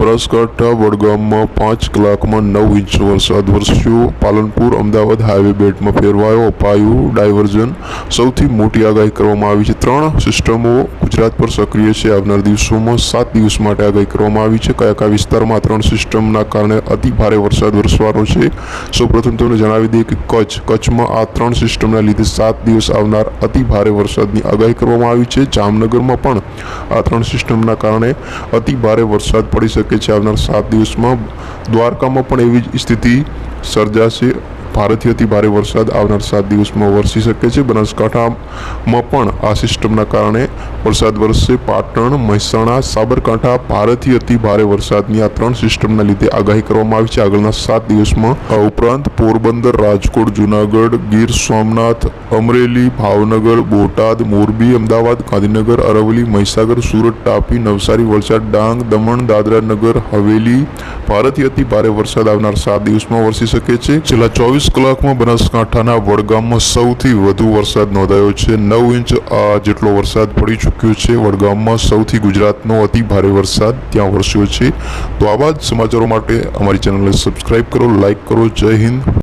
બનાસકાંઠા વડગામમાં પાંચ કલાકમાં નવ ઇંચ વરસાદ વરસ્યો. પાલનપુર અમદાવાદ હાઈવે બેટમાં ફેરવાયો અપાયું ડાયવર્ઝન. સૌથી મોટી આગાહી કરવામાં આવી છે. ત્રણ સિસ્ટમો ગુજરાત પર સક્રિય છે. આવનાર દિવસોમાં સાત દિવસ માટે આગાહી કરવામાં આવી છે. કયા કયા વિસ્તારમાં ત્રણ સિસ્ટમના કારણે અતિ ભારે વરસાદ વરસવાનો છે? સૌપ્રથમ તમને જણાવી દઈએ કે કચ્છ. કચ્છમાં આ ત્રણ સિસ્ટમના લીધે સાત દિવસ આવનાર અતિ ભારે વરસાદની આગાહી કરવામાં આવી છે. જામનગરમાં પણ આ ત્રણ સિસ્ટમના કારણે અતિ ભારે વરસાદ પડી શકે છે. આવનાર સાત દિવસમાં દ્વારકામાં પણ એવી જ સ્થિતિ સર્જાશે. ભારેથી અતિ ભારે વરસાદ આવનાર સાત દિવસમાં વરસી શકે છે. બનાસકાંઠામાં પણ આ સિસ્ટમના કારણે વરસાદ વરસશે. પાટણ, મહેસાણા, સાબરકાંઠા ભારેથી અતિ ભારે વરસાદની આ ત્રણ સિસ્ટમના લીધે આગાહી કરવામાં આવી છે. આગળના સાત દિવસમાં ઉપરાંત પોરબંદર, રાજકોટ, જુનાગઢ, ગીર સોમનાથ, અમરેલી, ભાવનગર, બોટાદ, મોરબી, અમદાવાદ, ગાંધીનગર અરવલી મહીસાગર, સુરત, તાપી, નવસારી, વલસાડ, ડાંગ, દમણ, દાદરા નગર, હવેલી. ભારેથી અતિ ભારે વરસાદ આવનાર સાત દિવસમાં વરસી શકે છે. છેલ્લા ચોવીસ કલાકમાં બનાસકાંઠાના વડગામમાં સૌથી વધુ વરસાદ નોંધાયો છે. નવ ઇંચ આ જેટલો વરસાદ પડી ચૂક્યો છે. વડગામમાં સૌથી ગુજરાતનો અતિ ભારે વરસાદ ત્યાં વરસ્યો છે. તો આવા જ સમાચારો માટે અમારી ચેનલને સબસ્ક્રાઈબ કરો લાઇક કરો. જય હિન્દ.